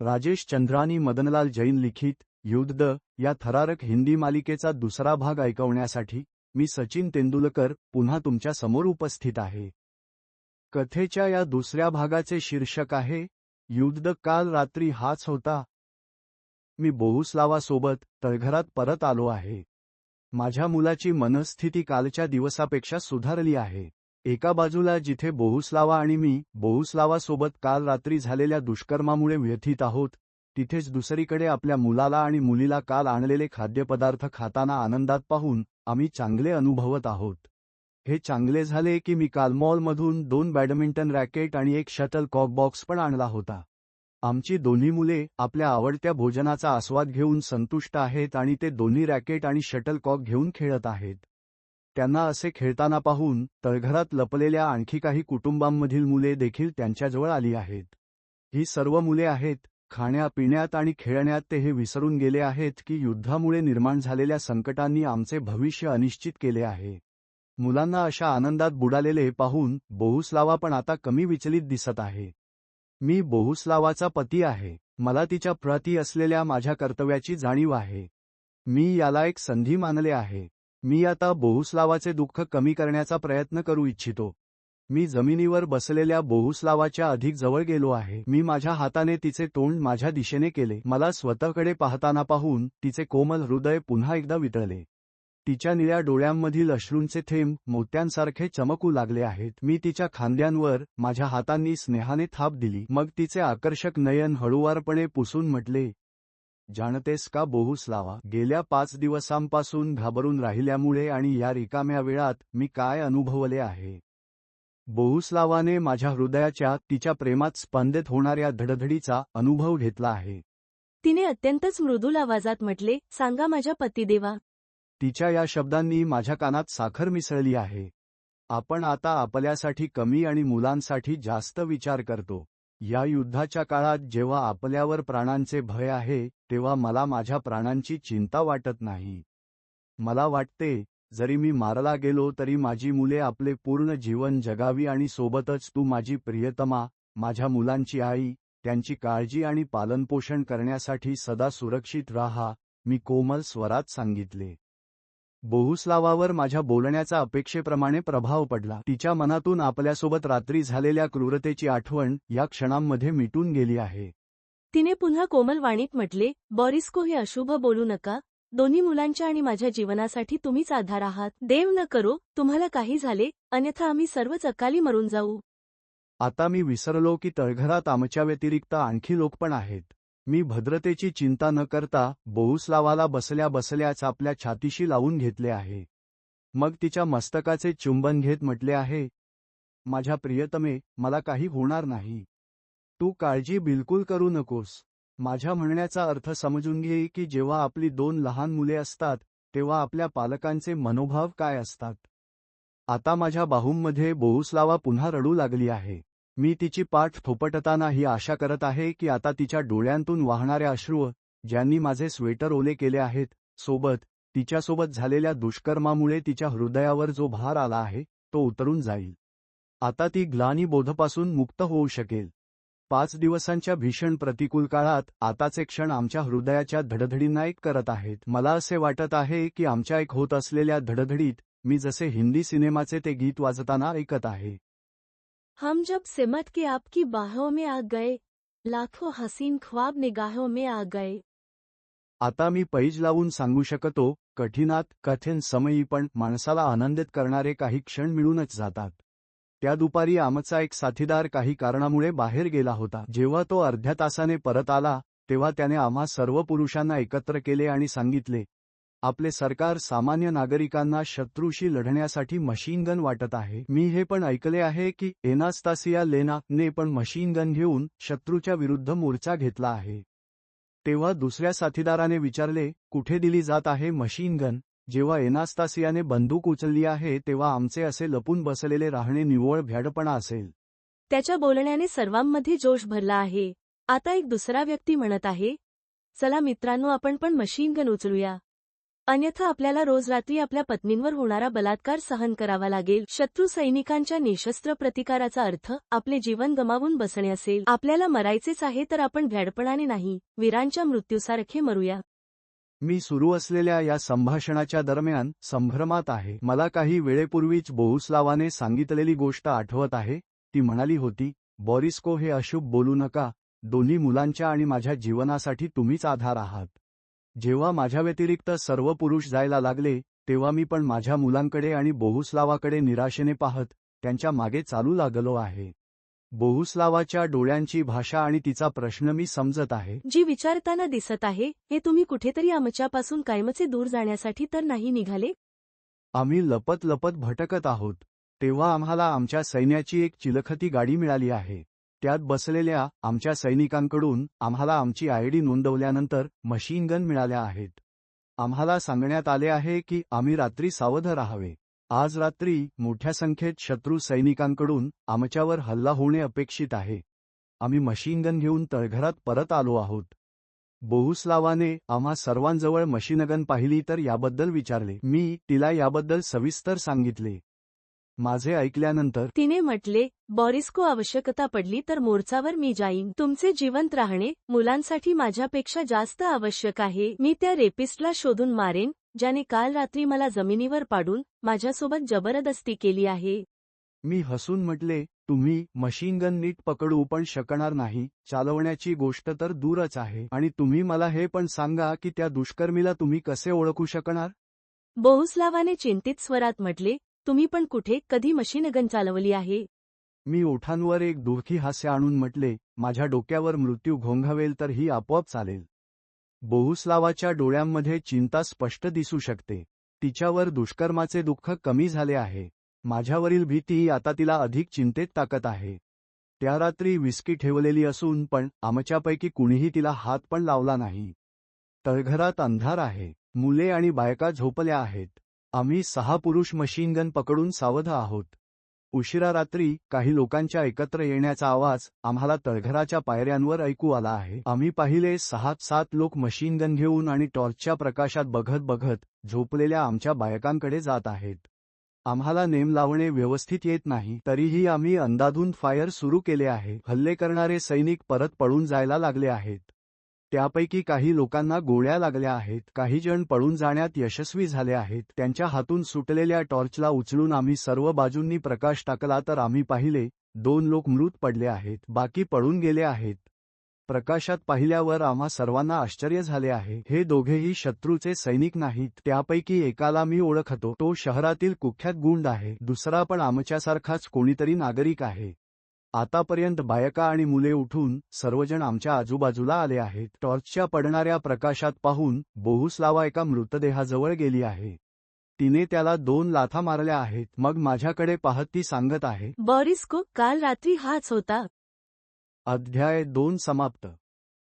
राजेश चंद्रानी मदनलाल जैन लिखित युद्ध या थरारक हिंदी मालिकेचा दुसरा भाग ऐकवण्यासाठी मी सचिन तेंडुलकर पुन्हा तुमच्यासमोर उपस्थित आहे. कथेच्या या दुसऱ्या भागाचे शीर्षक आहे युद्ध काल रात्री हाच होता. मी बोहुस्लावासोबत तळघरात परत आलो आहे. माझ्या मुलाची मनस्थिती कालच्या दिवसापेक्षा सुधारली आहे. एका बाजूला जिथे बोहुस्लावा आणि मी बोहुस्लावासोबत काल रात्री झालेल्या दुष्कर्मामुळे व्यथित आहोत तिथेच दुसरीकडे आपल्या मुलाला आणि मुलीला काल आणलेले खाद्यपदार्थ खाताना आनंदात पाहून आम्ही चांगले अनुभवत आहोत. हे चांगले झाले की मी काल मॉलमधून दोन बॅडमिंटन रॅकेट आणि एक शटल कॉक बॉक्स पण आणला होता. आमची दोन्ही मुले आपल्या आवडत्या भोजनाचा आस्वाद घेऊन संतुष्ट आहेत आणि ते दोन्ही रॅकेट आणि शटल कॉक घेऊन खेळत आहेत. त्यांना असे खेळताना पाहून तळघरात लपलेल्या आणखी काही कुटुंबांमधील मुले देखील त्यांच्याजवळ आली आहेत. ही सर्व मुले आहेत खाण्यापिण्यात आणि खेळण्यात ते हे विसरून गेले आहेत की युद्धामुळे निर्माण झालेल्या संकटांनी आमचे भविष्य अनिश्चित केले आहे. मुलांना अशा आनंदात बुडालेले पाहून बोहुस्लावा पण आता कमी विचलित दिसत आहे. मी बोहुस्लावाचा पती आहे मला तिच्या प्रती असलेल्या माझ्या कर्तव्याची जाणीव आहे. मी याला एक संधी मानले आहे. मी आता बोहुस्लावाचे दुःख कमी करण्याचा प्रयत्न करू इच्छितो. मी जमिनीवर बसलेल्या बोहुस्लावाच्या अधिक जवळ गेलो आहे. मी माझ्या हाताने तिचे तोंड माझ्या दिशेने केले. मला स्वतःकडे पाहताना पाहून तिचे कोमल हृदय पुन्हा एकदा वितळले. तिच्या निळ्या डोळ्यांमधील अश्रूंचे थेंब मोत्यांसारखे चमकू लागले आहेत. मी तिच्या खांद्यांवर माझ्या हातांनी स्नेहाने थाप दिली. मग तिचे आकर्षक नयन हळुवारपणे पुसून म्हटले जाणतेस का बोहुस्लावा गेल्या पाच दिवसांपासून घाबरून राहिल्यामुळे आणि या रिकाम्या वेळात मी काय अनुभवले आहे? बोहुस्लावाने माझ्या हृदयाच्या तिच्या प्रेमात स्पंदित होणाऱ्या धडधडीचा अनुभव घेतला आहे. तिने अत्यंतच मृदूल आवाजात म्हटले सांगा माझ्या पतिदेवा. तिच्या या शब्दांनी माझ्या कानात साखर मिसळली आहे. आपण आता आपल्यासाठी कमी आणि मुलांसाठी जास्त विचार करतो. या युद्धाच्या काळात जेव्हा आपल्यावर प्राणांचे भय आहे तेव्हा मला माझ्या प्राणांची चिंता वाटत नाही. मला वाटते जरी मी मारला गेलो तरी माझी मुले आपले पूर्ण जीवन जगावी आणि सोबतच तू माझी प्रियतमा माझ्या मुलांची आई त्यांची काळजी आणि पालनपोषण करण्यासाठी सदा सुरक्षित राहा मी कोमल स्वरात सांगितले. बोहुस्लावावर माझ्या बोलण्याचा अपेक्षेप्रमाणे प्रभाव पडला. तिच्या मनातून आपल्यासोबत रात्री झालेल्या क्रूरतेची आठवण या क्षणांमध्ये मिटून गेली आहे. तिने पुन्हा कोमल वाणीत म्हटले बॉरिस्को हे अशुभ बोलू नका. दोन्ही मुलांच्या आणि माझ्या जीवनासाठी तुम्हीच आधार आहात. देव न करो तुम्हाला काही झाले अन्यथा आम्ही सर्वच अकाली मरून जाऊ. आता मी विसरलो की तळघरात आमच्या व्यतिरिक्त आणखी लोक पण आहेत. मी भद्रतेची चिंता न करता बोहुस्लावाला बसल्या बसल्याच आपल्या छातीशी लावून घेतले आहे. मग तिच्या मस्तकाचे चुंबन घेत म्हटले आहे माझ्या प्रियतमे मला काही होणार नाही. तू काळजी बिलकुल करू नकोस. माझ्या म्हणण्याचा अर्थ समजून घे की जेव्हा आपली दोन लहान मुले असतात तेव्हा आपल्या पालकांचे मनोभाव काय असतात. आता माझ्या बाहूंमध्ये बोहुस्लावा पुन्हा रडू लागली आहे. मी तिची पाठ थोपटताना ही आशा करत आहे की आता तिच्या डोळ्यांतून वाहणाऱ्या अश्रू ज्यांनी माझे स्वेटर ओले केले आहेत सोबत तिच्यासोबत झालेल्या दुष्कर्मामुळे तिच्या हृदयावर जो भार आला आहे तो उतरून जाईल. आता ती ग्लानी बोधपासून मुक्त होऊ शकेल. पाच दिवसांच्या भीषण प्रतिकूल काळात आताचे क्षण आमच्या हृदयाच्या धडधडींना एक करत आहेत. मला असे वाटत आहे की आमच्या एक होत असलेल्या धडधडीत मी जसे हिंदी सिनेमाचे ते गीत वाजताना ऐकत आहे. हम जब सिमट के आपकी बाहों में आ गए लाखों हसीन ख्वाब निगाहों में आ गए। आता मी पैज लावून सांगू शकतो कठीणात कठीण समयी पण माणसाला आनंदित करणारे काही क्षण मिळूनच जातात. त्या दुपारी आमचा एक साथीदार काही कारणामुळे बाहेर गेला होता. जेव्हा तो अर्ध्या तासाने परत आला तेव्हा त्याने आम्हा सर्व पुरुषांना एकत्र केले आणि सांगितले आपले सरकार सामान्य नागरिकांना शत्रूशी लढण्यासाठी मशीन गन वाटत आहे. मी हे पण ऐकले आहे की एनास्तासिया लेना ने पण मशीन गन घेऊन शत्रूच्या विरुद्ध मोर्चा घेतला आहे. तेव्हा दुसऱ्या साथीदाराने विचारले कुठे दिली जात आहे मशीन गन जेव्हा एनास्तासियाने बंदूक उचलली आहे तेव्हा आमचे असे लपून बसलेले राहणे निव्वळ भ्याडपणा असेल. त्याच्या बोलण्याने सर्वांमध्ये जोश भरला आहे. आता एक दुसरा व्यक्ती म्हणत आहे चला मित्रांनो आपण पण मशीन गन उचलूया. अन्यथा आपल्याला रोज रात्री आपल्या पत्नींवर होणारा बलात्कार सहन करावा लागेल. शत्रू सैनिकांच्या निशस्त्र प्रतिकाराचा अर्थ आपले जीवन गमावून बसणे असेल. आपल्याला मरायचेच आहे तर आपण भ्याडपणाने नाही. वीरांच्या मृत्यूसारखे मरूया. मी सुरू असलेल्या या संभाषणाच्या दरम्यान संभ्रमात आहे. मला काही वेळेपूर्वीच बोहुस्लावाने सांगितलेली गोष्ट आठवत आहे. ती म्हणाली होती बॉरिस्को हे अशुभ बोलू नका. दोन्ही मुलांच्या आणि माझ्या जीवनासाठी तुम्हीच आधार आहात. जेव्हा माझ्या व्यतिरिक्त सर्व पुरुष जायला लागले तेव्हा मी पण माझ्या मुलांकडे आणि बोहुस्लावाकडे निराशेने पाहत त्यांच्या मागे चालू लागलो आहे. बोहुस्लावाच्या डोळ्यांची भाषा आणि तिचा प्रश्न मी समजत आहे. जी विचारताना दिसत आहे हे तुम्ही कुठेतरी आमच्यापासून कायमचे दूर जाण्यासाठी तर नाही निघाले? आम्ही लपत लपत भटकत आहोत तेव्हा आम्हाला आमच्या सैन्याची एक चिलखती गाडी मिळाली आहे. त्यात बसलेल्या आमच्या सैनिकांकडून आम्हाला आमची आयडी नोंदवल्यानंतर मशीन गन मिळाल्या आहेत. आम्हाला सांगण्यात आले आहे की आम्ही रात्री सावध राहावे. आज रात्री मोठ्या संख्येत शत्रू सैनिकांकडून आमच्यावर हल्ला होणे अपेक्षित आहे. आम्ही मशीन गन घेऊन तळघरात परत आलो आहोत. बोहुस्लावाने आम्हा सर्वांजवळ मशीनगन पाहिली तर याबद्दल विचारले. मी तिला याबद्दल सविस्तर सांगितले. माझे ऐकल्यानंतर तिने म्हटले बॉरिस्को आवश्यकता पडली तर मोर्चावर मी जाईन. तुमचे जिवंत राहणे मुलांसाठी माझ्यापेक्षा जास्त आवश्यक आहे. मी त्या रेपिस्टला शोधून मारेन ज्याने काल रात्री मला जमिनीवर पाडून माझ्यासोबत जबरदस्ती केली आहे. मी हसून म्हटले तुम्ही मशीन गन नीट पकडू पण शकणार नाही. चालवण्याची गोष्ट तर दूरच आहे. आणि तुम्ही मला हे पण सांगा की त्या दुष्कर्मीला तुम्ही कसे ओळखू शकणार? बोहुस्लावाने चिंतित स्वरात म्हटले तुम्ही पण कुठे कधी मशीनगन चालवली आहे? मी ओठांवर एक दुःखी हास्य आणून म्हटले माझ्या डोक्यावर मृत्यू घोंघावेल तर ही आपोआप चालेल. बोहुस्लावाच्या डोळ्यांमध्ये चिंता स्पष्ट दिसू शकते. तिच्यावर दुष्कर्माचे दुःख कमी झाले आहे. माझ्यावरील भीती आता तिला अधिक चिंतेत टाकत आहे. त्या रात्री विस्की ठेवलेली असून पण आमच्यापैकी कुणीही तिला हात पण लावला नाही. तळघरात अंधार आहे. मुले आणि बायका झोपल्या आहेत. आम्ही सहा पुरुष मशीनगन पकडून सावध आहोत. उशिरा रात्री काही लोकांच्या एकत्र येण्याचा आवाज आम्हाला तळघराच्या पायऱ्यांवर ऐकू आला आहे. आम्ही पाहिले सहा सात लोक मशीनगन घेऊन आणि टॉर्चच्या प्रकाशात बघत बघत झोपलेल्या आमच्या बायकांकडे जात आहेत. आम्हाला नेम लावणे व्यवस्थित येत नाही. तरीही आम्ही अंदाधून फायर सुरू केले आहे. हल्ले करणारे सैनिक परत पळून जायला लागले आहेत. त्यापैकी काही लोकांना गोळ्या लागल्या आहेत काही जण पळून जाण्यात यशस्वी झाले आहेत त्यांच्या हातून सुटलेल्या टॉर्चला उचलून आम्ही सर्व बाजूंनी प्रकाश टाकला तर आम्ही पाहिले दोन लोक मृत पडले आहेत बाकी पळून गेले आहेत. प्रकाशात पाहिल्यावर आम्हा सर्वांना आश्चर्य झाले आहे हे दोघेही शत्रूचे सैनिक नाहीत त्यापैकी एकाला मी ओळखतो तो शहरातील कुख्यात गुंड आहे दुसरा पण आमच्यासारखाच कोणीतरी नागरिक आहे. आतापर्यंत बायका आणि मुले उठून सर्वजण आमच्या आजूबाजूला आले आहेत. टॉर्चच्या पडणाऱ्या प्रकाशात पाहून बोहुस्लावा एका मृतदेहाजवळ गेली आहे. तिने त्याला दोन लाथा मारल्या आहेत. मग माझ्याकडे पाहत ती सांगत आहे बॉरिस्को काल रात्री हाच होता. अध्याय दोन समाप्त.